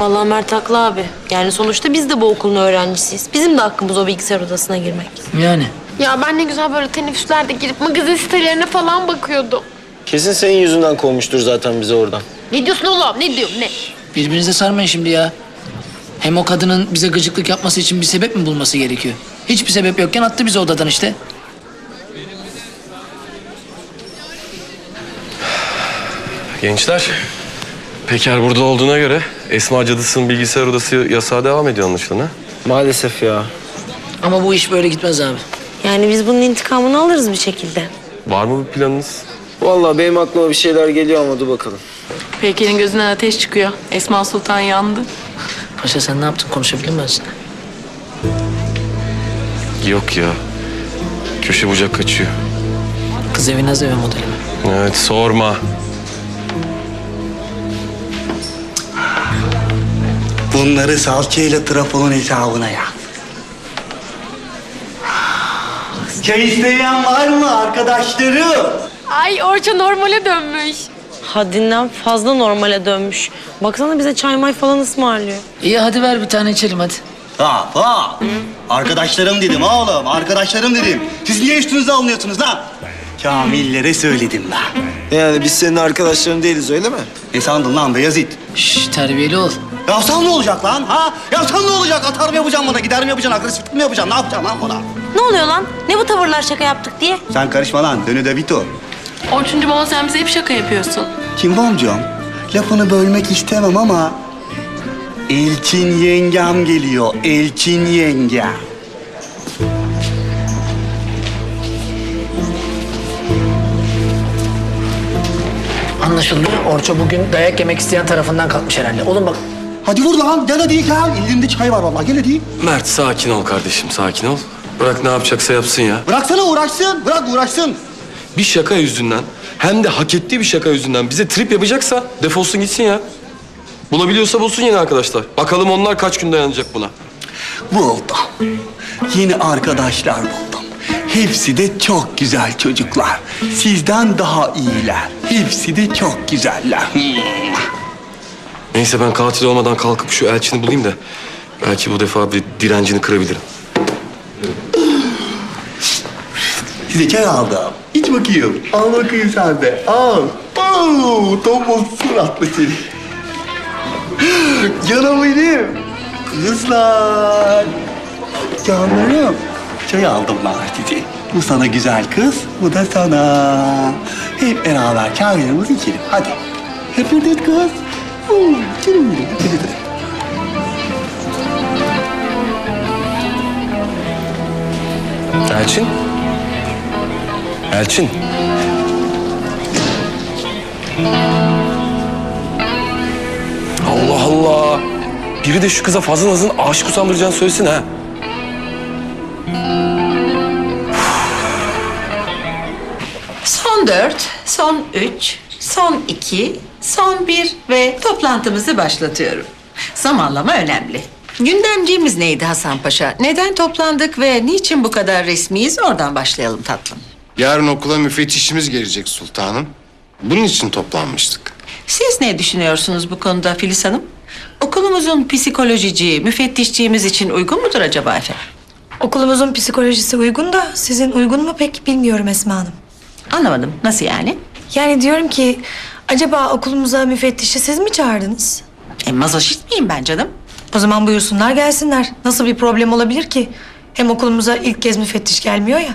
Vallahi Mert haklı abi. Yani sonuçta biz de bu okulun öğrencisiyiz. Bizim de hakkımız o bilgisayar odasına girmek. Yani. Ya ben ne güzel böyle teneffüslerde girip magazin sitelerine falan bakıyordum. Kesin senin yüzünden kovmuştur zaten bizi oradan. Ne diyorsun oğlum? Ne diyorsun? Ne? Birbirinize sarmayın şimdi ya. Hem o kadının bize gıcıklık yapması için bir sebep mi bulması gerekiyor? Hiçbir sebep yokken attı bizi odadan işte. Gençler, Peker burada olduğuna göre Esma Cadısı'nın bilgisayar odası yasağı devam ediyor anlaşılan ha? Maalesef ya. Ama bu iş böyle gitmez abi. Yani biz bunun intikamını alırız bir şekilde. Var mı bir planınız? Vallahi benim aklıma bir şeyler geliyor ama dur bakalım. Peyker'in gözünden ateş çıkıyor. Esma Sultan yandı. Paşa sen ne yaptın konuşabilir miyim? Yok ya. Köşe bucak kaçıyor. Kız evi naz evi modeli mi? Evet, sorma. Bunları salçayla trafonun hesabına yaz. Çay isteyen var mı arkadaşlarım? Ay Orça normale dönmüş. Haddinden fazla normale dönmüş. Baksana bize çay may falan ısmarlıyor. İyi hadi ver bir tane içelim hadi. Ha ha. Arkadaşlarım dedim oğlum, arkadaşlarım dedim. Siz niye üstünüze alınıyorsunuz lan? Kamillere söyledim ben. Yani biz senin arkadaşların değiliz öyle mi? Ne sandın lan Beyazıt? Şş terbiyeli ol. Yapsan ne olacak lan ha? Yapsan ne olacak? Atar mı yapacaksın bana? Gider mi yapacaksın? Agresiflik mi yapacaksın? Ne yapacaksın lan bana? Ne oluyor lan? Ne bu tavırlar şaka yaptık diye? Sen karışma lan. Dönü de Vito. Orçuncu baba sen bize hep şaka yapıyorsun. Kim amcam? Lafını bölmek istemem ama... Elçin yengem geliyor. Elçin yengem. Anlaşıldı. Orço bugün dayak yemek isteyen tarafından kalkmış herhalde. Oğlum bak Hadi vur lan. Gel hadi gel. Elimde çay var vallahi. Gel hadi. Mert sakin ol kardeşim, sakin ol. Bırak ne yapacaksa yapsın ya. Bıraksana uğraşsın. Bırak uğraşsın. Bir şaka yüzünden, hem de hak ettiği bir şaka yüzünden bize trip yapacaksa defolsun gitsin ya. Bulabiliyorsa bulsun yeni arkadaşlar. Bakalım onlar kaç gün dayanacak buna. Buldum. Yeni arkadaşlar buldum. Hepsi de çok güzel çocuklar. Sizden daha iyiler. Hepsi de çok güzeller. Neyse ben katil olmadan kalkıp şu elçini bulayım da... ...belki bu defa bir direncini kırabilirim. Size çay aldım. İç bakayım. Al bakayım sen de. Al. Oo, tombul suratlı seni. Canım benim. Kızlar. Canlarım. Çay aldım ben size. Bu sana güzel kız, bu da sana. Hep beraber kahvelerimizi içelim. Hadi. Hepiniz kız. Elçin? Elçin? Allah Allah! Biri de şu kıza fazla nazın aşık usandıracağını söylesin ha. Son dört, son üç, son iki, son bir ve toplantımızı başlatıyorum. Zamanlama önemli. Gündemciğimiz neydi Hasan Paşa? Neden toplandık ve niçin bu kadar resmiyiz? Oradan başlayalım tatlım. Yarın okula müfettişimiz gelecek sultanım. Bunun için toplanmıştık. Siz ne düşünüyorsunuz bu konuda Filiz Hanım? Okulumuzun psikolojici, müfettişçiğimiz için uygun mudur acaba efendim? Okulumuzun psikolojisi uygun da sizin uygun mu pek bilmiyorum Esma Hanım. Anlamadım. Nasıl yani? Yani diyorum ki acaba okulumuza müfettişi siz mi çağırdınız? E, mazoşist miyim ben canım? O zaman buyursunlar gelsinler. Nasıl bir problem olabilir ki? Hem okulumuza ilk kez müfettiş gelmiyor ya.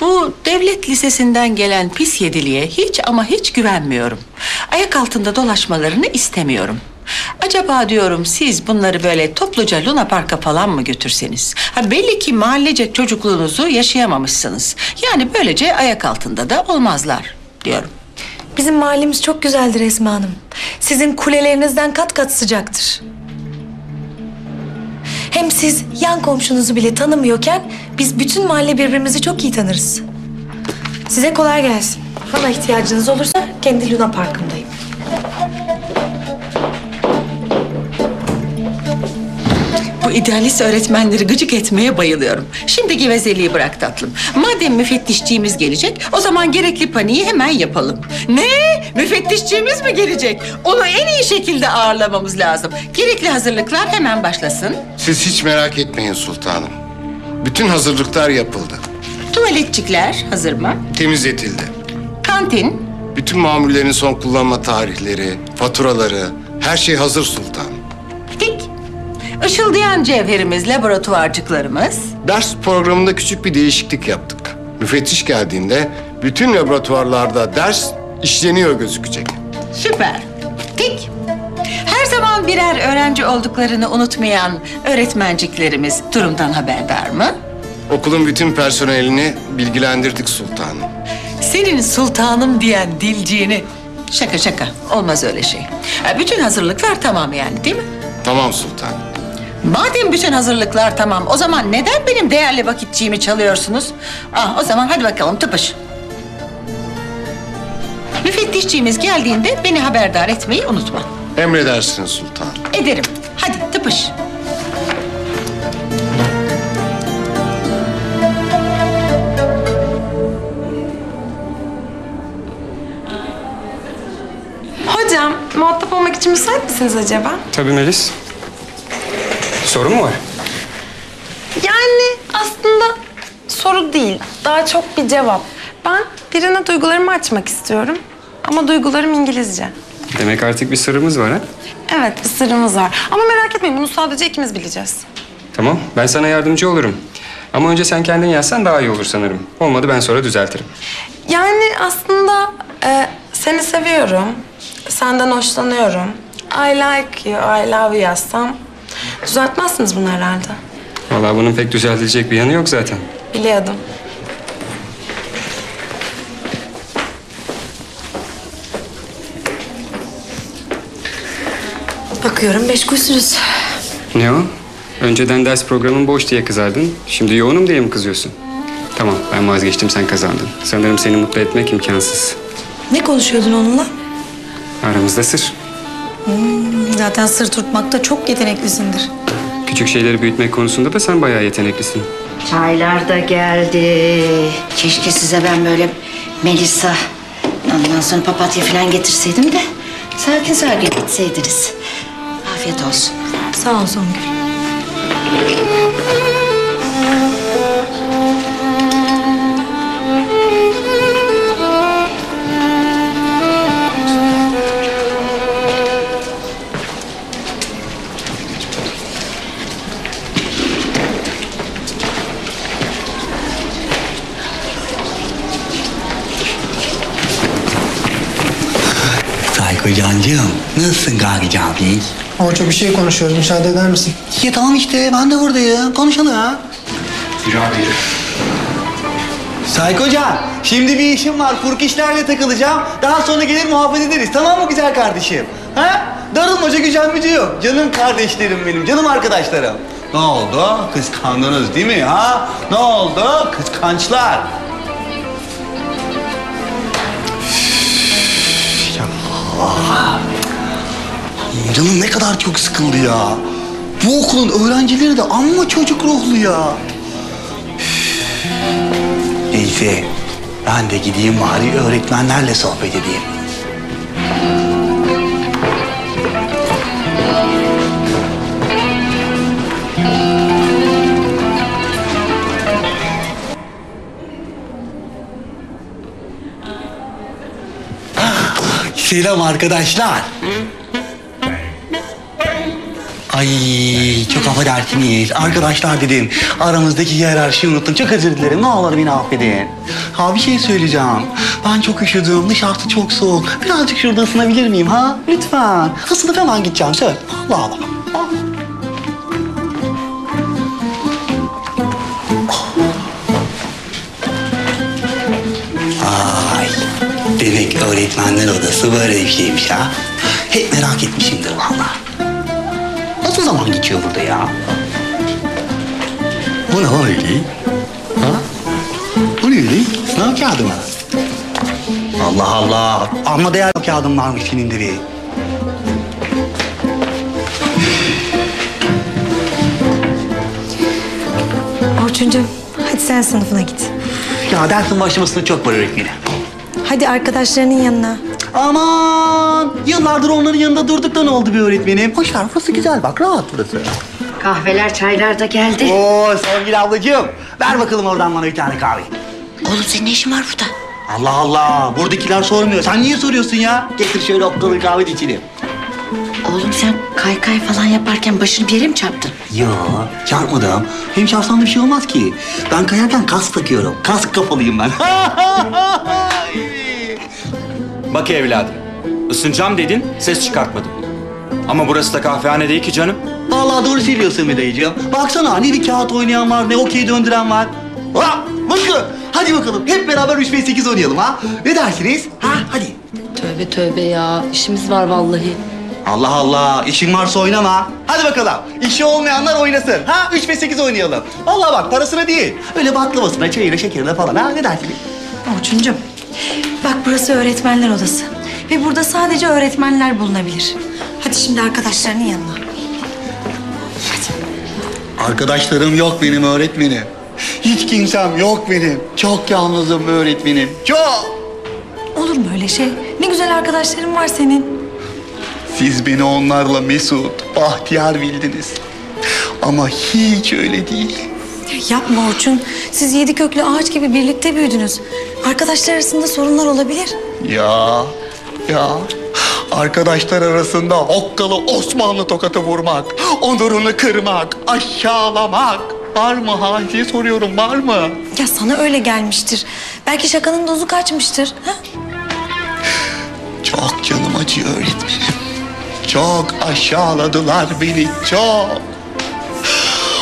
Bu devlet lisesinden gelen pis yediliğe hiç ama hiç güvenmiyorum. Ayak altında dolaşmalarını istemiyorum. Acaba diyorum siz bunları böyle topluca Luna Park'a falan mı götürseniz? Ha belli ki mahallece çocukluğunuzu yaşayamamışsınız. Yani böylece ayak altında da olmazlar diyorum. Bizim mahallemiz çok güzeldir Esma Hanım. Sizin kulelerinizden kat kat sıcaktır. Hem siz yan komşunuzu bile tanımıyorken biz bütün mahalle birbirimizi çok iyi tanırız. Size kolay gelsin. Bana ihtiyacınız olursa kendi Luna Park'ındayım. Bu idealist öğretmenleri gıcık etmeye bayılıyorum. Şimdi gevezeliği bırak tatlım. Madem müfettişçiğimiz gelecek, o zaman gerekli paniği hemen yapalım. Ne? Müfettişçiğimiz mi gelecek? Onu en iyi şekilde ağırlamamız lazım. Gerekli hazırlıklar hemen başlasın. Siz hiç merak etmeyin sultanım. Bütün hazırlıklar yapıldı. Tuvaletçikler hazır mı? Temizletildi. Kantin, Bütün mamullerin son kullanma tarihleri, faturaları, her şey hazır sultanım. Işıldayan cevherimiz, laboratuvarcıklarımız. Ders programında küçük bir değişiklik yaptık. Müfettiş geldiğinde bütün laboratuvarlarda ders işleniyor gözükecek. Süper. Tik. Her zaman birer öğrenci olduklarını unutmayan öğretmenciklerimiz durumdan haberdar mı? Okulun bütün personelini bilgilendirdik sultanım. Senin sultanım diyen dilciğini. Şaka şaka. Olmaz öyle şey. Ha, Bütün hazırlıklar tamam yani değil mi? Tamam sultanım. Madem bütün hazırlıklar tamam, o zaman neden benim değerli vakitçiğimi çalıyorsunuz? Ah, o zaman hadi bakalım tıpış. Müfettişçiğimiz geldiğinde beni haberdar etmeyi unutma. Emredersiniz sultanım. Ederim. Hadi tıpış. Hocam, muhatap olmak için müsait misiniz acaba? Tabii Melis. Sorun mu var? Yani aslında soru değil, daha çok bir cevap. Ben birine duygularımı açmak istiyorum. Ama duygularım İngilizce. Demek artık bir sırrımız var ha? Evet, bir sırrımız var. Ama merak etmeyin, bunu sadece ikimiz bileceğiz. Tamam, ben sana yardımcı olurum. Ama önce sen kendin yazsan daha iyi olur sanırım. Olmadı ben sonra düzeltirim. Yani aslında e, seni seviyorum, senden hoşlanıyorum. I like you, I love you yazsam düzeltmezsiniz bunu herhalde. Vallahi bunun pek düzeltilecek bir yanı yok zaten. Biliyordum. Bakıyorum meşgulsünüz. Ne o? Önceden ders programın boş diye kızardın. Şimdi yoğunum diye mi kızıyorsun? Tamam, ben vazgeçtim sen kazandın. Sanırım seni mutlu etmek imkansız. Ne konuşuyordun onunla? Aramızda sır. Zaten sır tutmakta çok yeteneklisindir. Küçük şeyleri büyütmek konusunda da sen bayağı yeteneklisin. Çaylar da geldi. Keşke size ben böyle Melisa, ondan sonra papatya falan getirseydim de sakin sakin içseydiniz. Afiyet olsun. Sağ ol Songül. Gagi abi? Orça bir şey konuşuyoruz. Müsaade eder misin? Ya tamam işte, ben de buradayım. Konuşalım. Yürü abi yürü. Sayko Can, şimdi bir işim var. Furk işlerle takılacağım. Daha sonra gelir muhabbet ederiz. Tamam mı güzel kardeşim? Ha? Darılmaca gücenmeci yok. Canım kardeşlerim benim, canım arkadaşlarım. Ne oldu? Kıskandınız değil mi ha? Ne oldu? Kıskançlar. Ya. Canım ne kadar çok sıkıldı ya. Bu okulun öğrencileri de amma çocuk ruhlu ya. Neyse, ben de gideyim bari öğretmenlerle sohbet edeyim. Selam arkadaşlar. Ay çok affedersiniz. Arkadaşlar dedim. Aramızdaki hiyerarşiyi unuttum. Çok özür dilerim. Ne olur beni affedin. Ha bir şey söyleyeceğim. Ben çok üşüdüm. Dışarısı çok soğuk. Birazcık şurada ısınabilir miyim ha? Lütfen. Isınıp hemen gideceğim. Söz. Allah Allah. Ay. Demek öğretmenler odası böyle bir şeymiş ha. Hep merak etmişimdir vallahi. Zaman geçiyor burada ya? Bu ne öyle? Ha? Bu ne öyle? Sınav kağıdı mı? Allah Allah. Amma değer kağıdın varmış senin de bir. Orçuncuğum hadi sen sınıfına git. Ya dersin başlamasını çok var öğretmenim. Hadi arkadaşlarının yanına. Aman! Yıllardır onların yanında durduk da ne oldu bir öğretmenim? Hoş ver, burası güzel bak, rahat burası. Kahveler, çaylar da geldi. Oo sevgili ablacığım, ver bakalım oradan bana bir tane kahve. Oğlum senin ne işin var burada? Allah Allah, buradakiler sormuyor. Sen niye soruyorsun ya? Getir şöyle okkalı kahve de içelim. Oğlum sen kaykay falan yaparken başını bir yere mi çarptın? Ya çarpmadım. Hem çarpsam da bir şey olmaz ki. Ben kayarken kask takıyorum. Kask kafalıyım ben. Bak evladım, ısınacağım dedin, ses çıkartmadın. Ama burası da kahvehane değil ki canım. Vallahi doğru söylüyorsun Medayıcığım. Baksana ne bir kağıt oynayan var, ne okey döndüren var. Ha, bakın. Hadi bakalım hep beraber 3 5 8 oynayalım ha. Ne dersiniz? Ha hadi. Tövbe tövbe ya. İşimiz var vallahi. Allah Allah işin varsa oynama. Hadi bakalım. İşi olmayanlar oynasın. Ha 3 5 8 oynayalım. Vallahi bak parasına değil. Öyle baklavasına, çayına, şekerine falan ha. Ne dersiniz? Orçuncuğum bak burası öğretmenler odası. Ve burada sadece öğretmenler bulunabilir. Hadi şimdi arkadaşlarının yanına. Arkadaşlarım yok benim öğretmenim. Hiç kimsem yok benim. Çok yalnızım öğretmenim. Çok. Olur mu öyle şey? Ne güzel arkadaşların var senin. Siz beni onlarla mesut, bahtiyar bildiniz. Ama hiç öyle değil. Yapma Orçun. Siz yedi köklü ağaç gibi birlikte büyüdünüz. Arkadaşlar arasında sorunlar olabilir. Ya, ya. Arkadaşlar arasında okkalı Osmanlı tokatı vurmak, onurunu kırmak, aşağılamak. Var mı ha? diye soruyorum var mı? Ya sana öyle gelmiştir. Belki şakanın dozu kaçmıştır. Ha? Çok canım acıyor öğretmenim. Çok aşağıladılar beni, çok.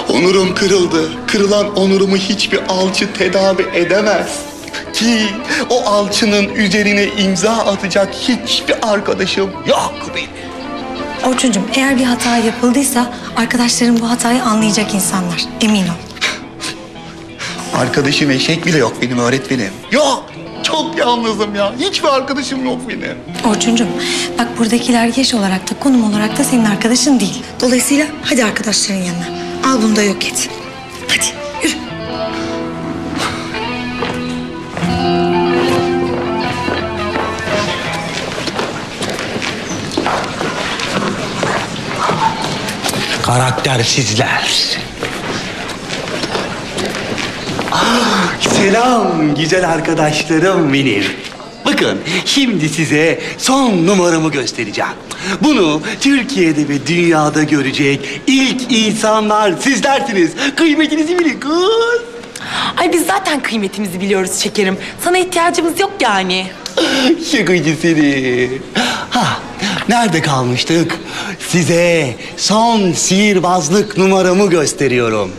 Onurum kırıldı. Kırılan onurumu hiçbir alçı tedavi edemez. Ki o alçının üzerine imza atacak hiçbir arkadaşım yok benim. Orçuncuğum eğer bir hata yapıldıysa arkadaşların bu hatayı anlayacak insanlar. Emin ol. Arkadaşım eşek bile yok benim öğretmenim. Yok. Çok yalnızım ya. Hiçbir arkadaşım yok benim. Orçuncuğum bak buradakiler yaş olarak da konum olarak da senin arkadaşın değil. Dolayısıyla hadi arkadaşların yanına. Al bunu da yok et. Karaktersizler. Ah, selam güzel arkadaşlarım benim. Bakın şimdi size son numaramı göstereceğim. Bunu Türkiye'de ve dünyada görecek ilk insanlar sizlersiniz. Kıymetinizi bilin kız. Ay biz zaten kıymetimizi biliyoruz şekerim. Sana ihtiyacımız yok yani. Şakacı seni. Nerede kalmıştık? Size son sihirbazlık numaramı gösteriyorum.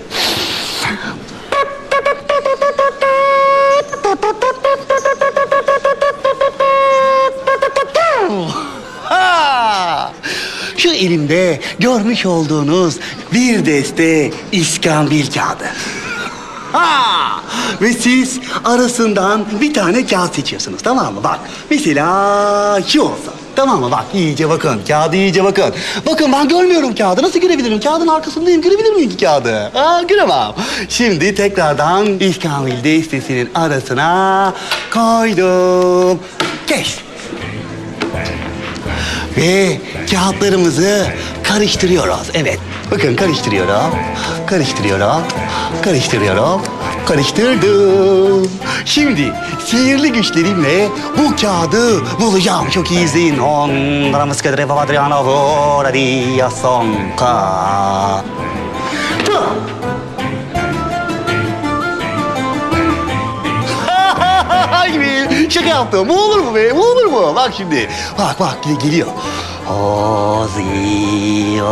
Şu elimde görmüş olduğunuz bir deste iskambil kağıdı. Ve siz arasından bir tane kağıt seçiyorsunuz tamam mı? Bak mesela şu olsa. Tamam mı? Bak iyice bakın. Kağıdı iyice bakın. Bakın ben görmüyorum kağıdı. Nasıl görebilirim? Kağıdın arkasındayım. Görebilir miyim ki kağıdı? Aa, göremem. Şimdi tekrardan İskambil destesinin arasına koydum. Geç. Ve kağıtlarımızı karıştırıyoruz. Evet. Bakın karıştırıyorum. Karıştırıyorum. Karıştırıyorum. Karıştırdım. Şimdi sihirli güçlerimle bu kağıdı bulacağım. Çok iyi izleyin. Onlara mıskadre babadriana vora dia sonka. gibi şaka yaptım. Bu olur mu be? Bu olur mu? Bak şimdi. Bak bak gel- geliyor. Ozio.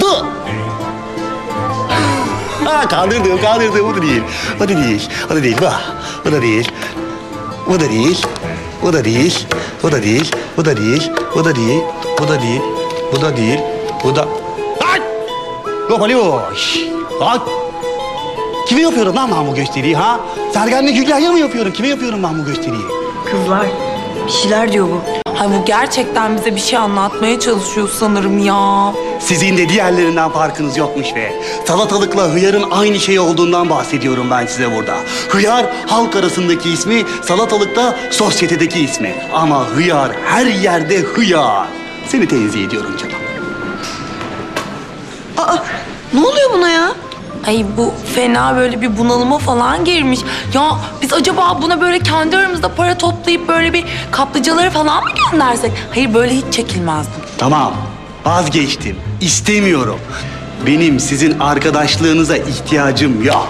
Bu. Ha kandırdım kandırdım. Bu da değil. O da değil. O da değil. Bak. Bu da değil. Bu da değil. Bu da değil. Bu da değil. Bu da değil. Bu da değil. Bu da değil. Bu da değil. Bu da... Ay! Yapalıyormuş. Bak. Kime yapıyorum lan ben bu gösteriyi ha? Sergenle Gülya'ya mı yapıyorum? Kime yapıyorum ben bu gösteriyi? Kızlar bir şeyler diyor bu. Ay bu gerçekten bize bir şey anlatmaya çalışıyor sanırım ya. Sizin de diğerlerinden farkınız yokmuş be. Salatalıkla hıyarın aynı şey olduğundan bahsediyorum ben size burada. Hıyar halk arasındaki ismi, salatalıkta sosyetedeki ismi. Ama hıyar her yerde hıyar. Seni tenzih ediyorum canım. Aa ne oluyor buna ya? Ay bu fena böyle bir bunalıma falan girmiş. Ya biz acaba buna böyle kendi aramızda para toplayıp böyle bir kaplıcalara falan mı göndersek? Hayır böyle hiç çekilmezdim. Tamam, vazgeçtim. İstemiyorum. Benim sizin arkadaşlığınıza ihtiyacım yok.